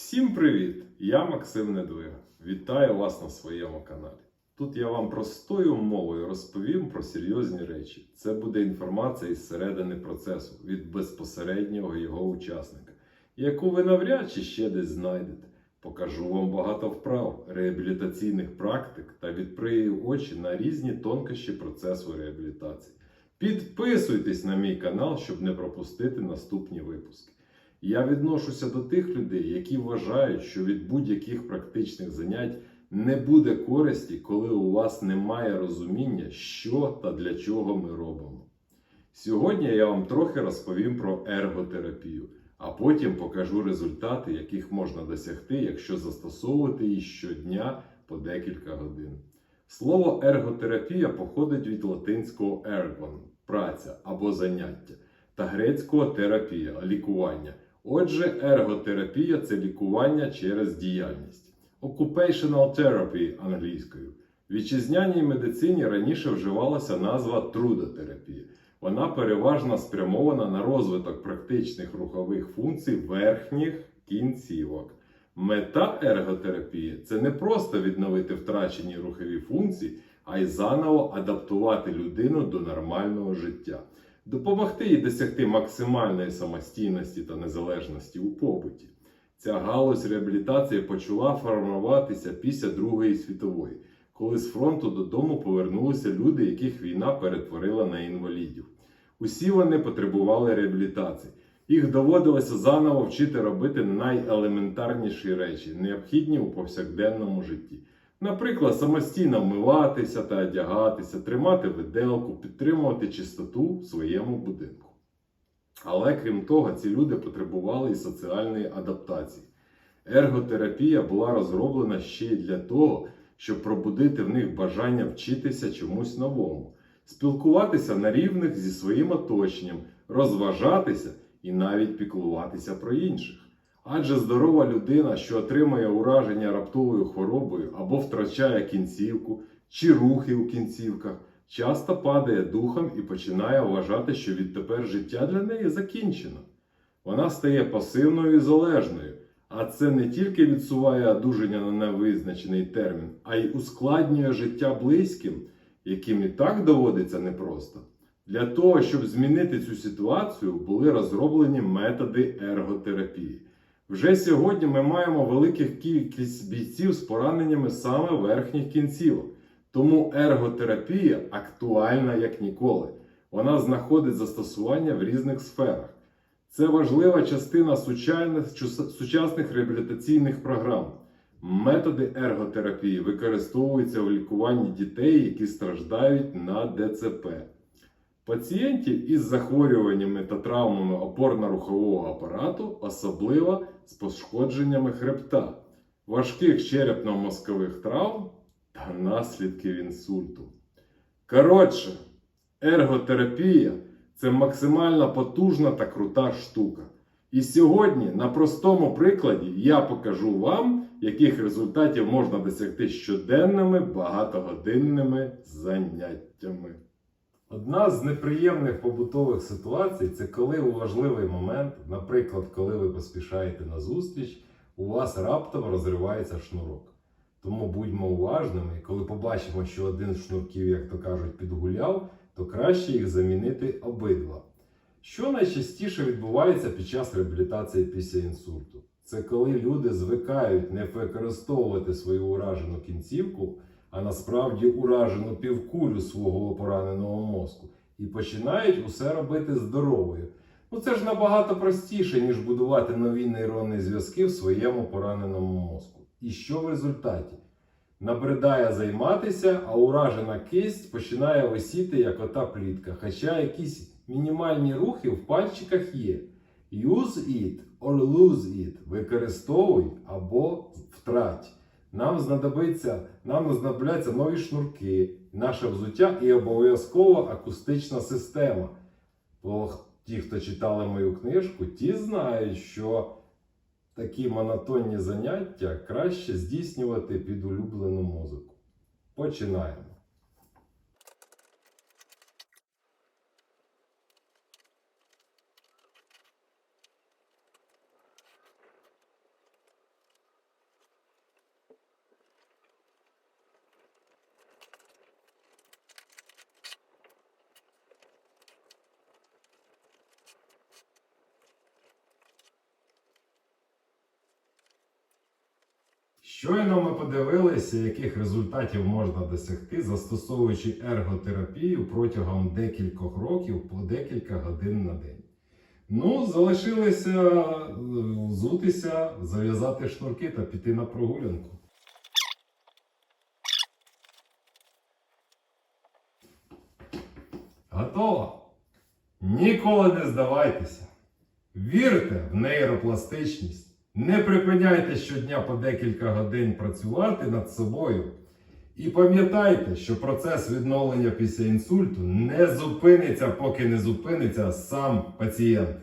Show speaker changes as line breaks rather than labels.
Всім привіт! Я Максим Недвига. Вітаю вас на своєму каналі. Тут я вам простою мовою розповім про серйозні речі. Це буде інформація із середини процесу від безпосереднього його учасника, яку ви навряд чи ще десь знайдете. Покажу вам багато вправ, реабілітаційних практик та відкрию очі на різні тонкощі процесу реабілітації. Підписуйтесь на мій канал, щоб не пропустити наступні випуски. Я відношуся до тих людей, які вважають, що від будь-яких практичних занять не буде користі, коли у вас немає розуміння, що та для чого ми робимо. Сьогодні я вам трохи розповім про ерготерапію, а потім покажу результати, яких можна досягти, якщо застосовувати її щодня по декілька годин. Слово ерготерапія походить від латинського ergon – праця або заняття, та грецького терапія лікування. Отже, ерготерапія це лікування через діяльність. Occupational therapy англійською. В вітчизняній медицині раніше вживалася назва трудотерапія. Вона переважно спрямована на розвиток практичних рухових функцій верхніх кінцівок. Мета ерготерапії це не просто відновити втрачені рухові функції, а й заново адаптувати людину до нормального життя допомогти їй досягти максимальної самостійності та незалежності у побуті. Ця галузь реабілітації почала формуватися після Другої світової, коли з фронту додому повернулися люди, яких війна перетворила на інвалідів. Усі вони потребували реабілітації. Їх доводилося заново вчити робити найелементарніші речі, необхідні у повсякденному житті. Наприклад, самостійно вмиватися та одягатися, тримати виделку, підтримувати чистоту в своєму будинку. Але крім того, ці люди потребували і соціальної адаптації. Ерготерапія була розроблена ще й для того, щоб пробудити в них бажання вчитися чомусь новому, спілкуватися на рівних зі своїм оточенням, розважатися і навіть піклуватися про інших. Адже здорова людина, що отримує ураження раптовою хворобою або втрачає кінцівку чи рухи у кінцівках, часто падає духом і починає вважати, що відтепер життя для неї закінчено. Вона стає пасивною і залежною, а це не тільки відсуває одужання на невизначений термін, а й ускладнює життя близьким, яким і так доводиться непросто. Для того, щоб змінити цю ситуацію, були розроблені методи ерготерапії. Вже сьогодні ми маємо велику кількість бійців з пораненнями саме верхніх кінцівок. Тому ерготерапія актуальна як ніколи. Вона знаходить застосування в різних сферах. Це важлива частина сучасних реабілітаційних програм. Методи ерготерапії використовуються у лікуванні дітей, які страждають на ДЦП. Пацієнтів із захворюваннями та травмами опорно-рухового апарату, особливо з пошкодженнями хребта, важких черепно-мозкових травм та наслідків інсульту. Коротше, ерготерапія це максимально потужна та крута штука. І сьогодні на простому прикладі я покажу вам, яких результатів можна досягти щоденними багатогодинними заняттями. Одна з неприємних побутових ситуацій це коли у важливий момент, наприклад, коли ви поспішаєте на зустріч, у вас раптом розривається шнурок. Тому будьмо уважними, коли побачимо, що один з шнурків, як то кажуть, підгуляв, то краще їх замінити обидва. Що найчастіше відбувається під час реабілітації після інсульту? Це коли люди звикають не використовувати свою уражену кінцівку а насправді уражену півкулю свого пораненого мозку і починають усе робити здоровою. Ну це ж набагато простіше, ніж будувати нові нейронні зв'язки в своєму пораненому мозку. І що в результаті? Набридає займатися, а уражена кисть починає висіти як ота плітка. Хоча якісь мінімальні рухи в пальчиках є. Use it or lose it. Використовуй або втрать. Нам знадобиться, нам знадобляться нові шнурки, наше взуття і обов'язково акустична система. Бо ті, хто читали мою книжку, ті знають, що такі монотонні заняття краще здійснювати під улюблену музику. Починаємо. Щойно ми подивилися, яких результатів можна досягти, застосовуючи ерготерапію протягом декількох років по декілька годин на день. Ну, залишилося е, взутися, зав'язати шнурки та піти на прогулянку. Готово? Ніколи не здавайтеся. Вірте в нейропластичність. Не припиняйте щодня по декілька годин працювати над собою. І пам'ятайте, що процес відновлення після інсульту не зупиниться, поки не зупиниться сам пацієнт.